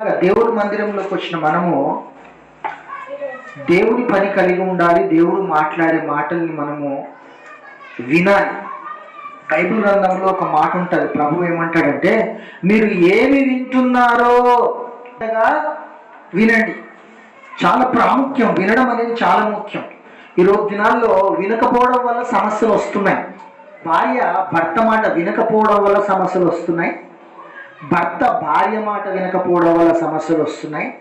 దేవుడి మందిరంలోకి వచ్చిన మనము దేవుని పని కలిగి ఉండాలి దేవుడు మాట్లాడే మాటల్ని మనము వినాలి. బైబిల్ గ్రంథంలో ఒక మాట ఉంటుంది ప్రభు ఏమంటాడంటే మీరు ఏమి వింటున్నారో వినండి. చాలా ప్రాముఖ్యం వినడం అనేది చాలా ముఖ్యం. ఈరోజు దినాల్లో వినకపోవడం వల్ల సమస్యలు వస్తున్నాయి. భార్య భర్త మాట వినకపోవడం వల్ల సమస్యలు వస్తున్నాయి. భర్త భార్య మాట వినకపోవడం వల్ల సమస్యలు వస్తున్నాయి.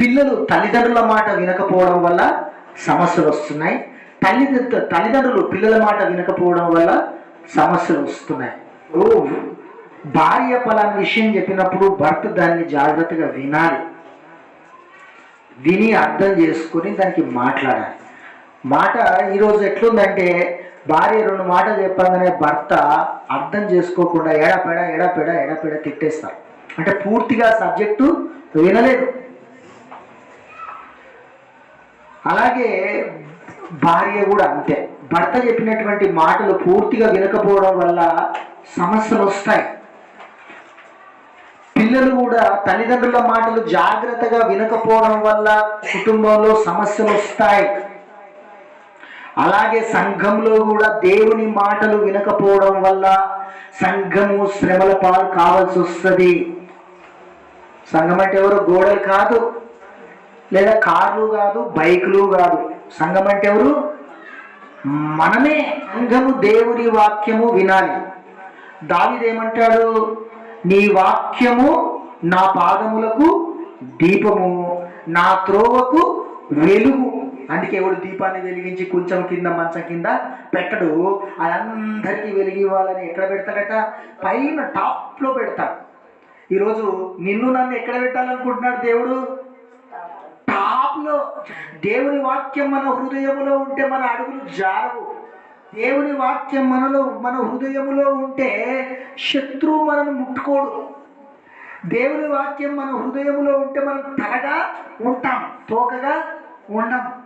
పిల్లలు తల్లిదండ్రుల మాట వినకపోవడం వల్ల సమస్యలు వస్తున్నాయి. తల్లి తల్లిదండ్రులు పిల్లల మాట వినకపోవడం వల్ల సమస్యలు వస్తున్నాయి. ఓ భార్య పలానా విషయం చెప్పినప్పుడు భర్త దాన్ని జాగ్రత్తగా వినాలి. విని అర్థం చేసుకొని దానికి మాట్లాడాలి. మాట ఈరోజు ఎట్లుందంటే భార్య రెండు మాటలు చెప్పగానే భర్త అర్థం చేసుకోకుండా ఎడపెడ ఎడపెడ ఎడపెడ తిట్టేస్తారు అంటే పూర్తిగా సబ్జెక్టు వినలేదు. అలాగే భార్య కూడా అంతే. భర్త చెప్పినటువంటి మాటలు పూర్తిగా వినకపోవడం వల్ల సమస్యలు వస్తాయి. పిల్లలు కూడా తల్లిదండ్రుల మాటలు జాగ్రత్తగా వినకపోవడం వల్ల కుటుంబంలో సమస్యలు వస్తాయి. అలాగే సంఘంలో కూడా దేవుని మాటలు వినకపోవడం వల్ల సంఘము శ్రమల పాలు కావాల్సి వస్తుంది. సంఘం అంటే ఎవరు? గోడలు కాదు. లేదా కార్లు కాదు బైకులు కాదు. సంఘం అంటే ఎవరు? మనమే సంఘము దేవుని వాక్యము వినాలి. దావిదేమంటాడు నీ వాక్యము నా పాదములకు దీపము నా త్రోవకు వెలుగు. అందుకే ఎవడు దీపాన్ని వెలిగించి కొంచెం కింద మంచం కింద పెట్టడు. అదందరికీ వెలిగి ఇవ్వాలని ఎక్కడ పెడతాడట? పైన టాప్లో పెడతాడు. ఈరోజు నిన్ను నన్ను ఎక్కడ పెట్టాలనుకుంటున్నాడు దేవుడు? టాప్లో దేవుని వాక్యం మన హృదయంలో ఉంటే మన అడుగులు జారవు. దేవుని వాక్యం మనలో మన హృదయములో ఉంటే శత్రువు మనను ముట్టుకోడు. దేవుని వాక్యం మన హృదయంలో ఉంటే మనం తలగా ఉంటాం తోకగా ఉండం.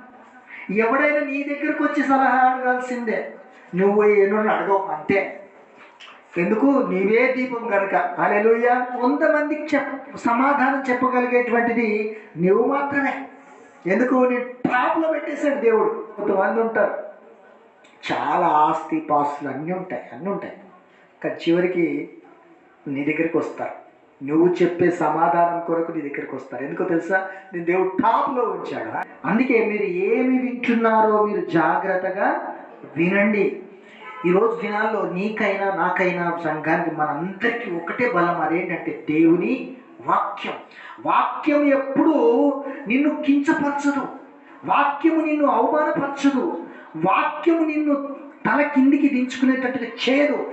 ఎవడైనా నీ దగ్గరకు వచ్చి సలహా అడగాల్సిందే. నువ్వు ఎన్నో అడగవు అంతే. ఎందుకు? నీవే దీపం కనుక అలెలుయ్య కొంతమందికి చెప్ప సమాధానం చెప్పగలిగేటువంటిది నువ్వు మాత్రమే. ఎందుకు? నీ ట్రాప్లో పెట్టేశాడు దేవుడు. కొంతమంది ఉంటారు. చాలా ఆస్తి పాస్తులు అన్నీ ఉంటాయి అన్నీ ఉంటాయి. కానీ చివరికి నీ దగ్గరికి వస్తారు. నువ్వు చెప్పే సమాధానం కొరకు నీ దగ్గరికి వస్తారు. ఎందుకో తెలుసా? నేను దేవుడు టాప్లో ఉంచాడు. అందుకే మీరు ఏమి వింటున్నారో మీరు జాగ్రత్తగా వినండి. ఈరోజు దినాల్లో నీకైనా నాకైనా సంఘానికి మనందరికీ ఒకటే బలం అదేంటంటే దేవుని వాక్యం. వాక్యం ఎప్పుడు నిన్ను కించపరచదు. వాక్యము నిన్ను అవమానపరచదు. వాక్యము నిన్ను తల కిందికి దించుకునేటట్టుగా చేయదు.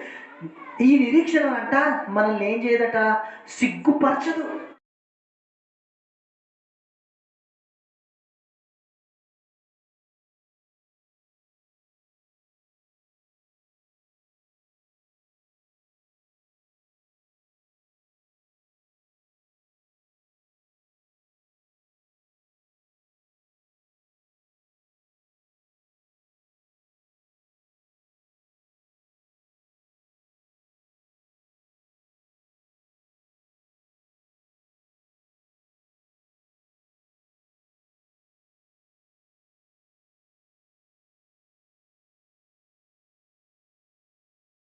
ఈ నిరీక్షణ అంట మనల్ని ఏం చేయదట? సిగ్గుపరచదు.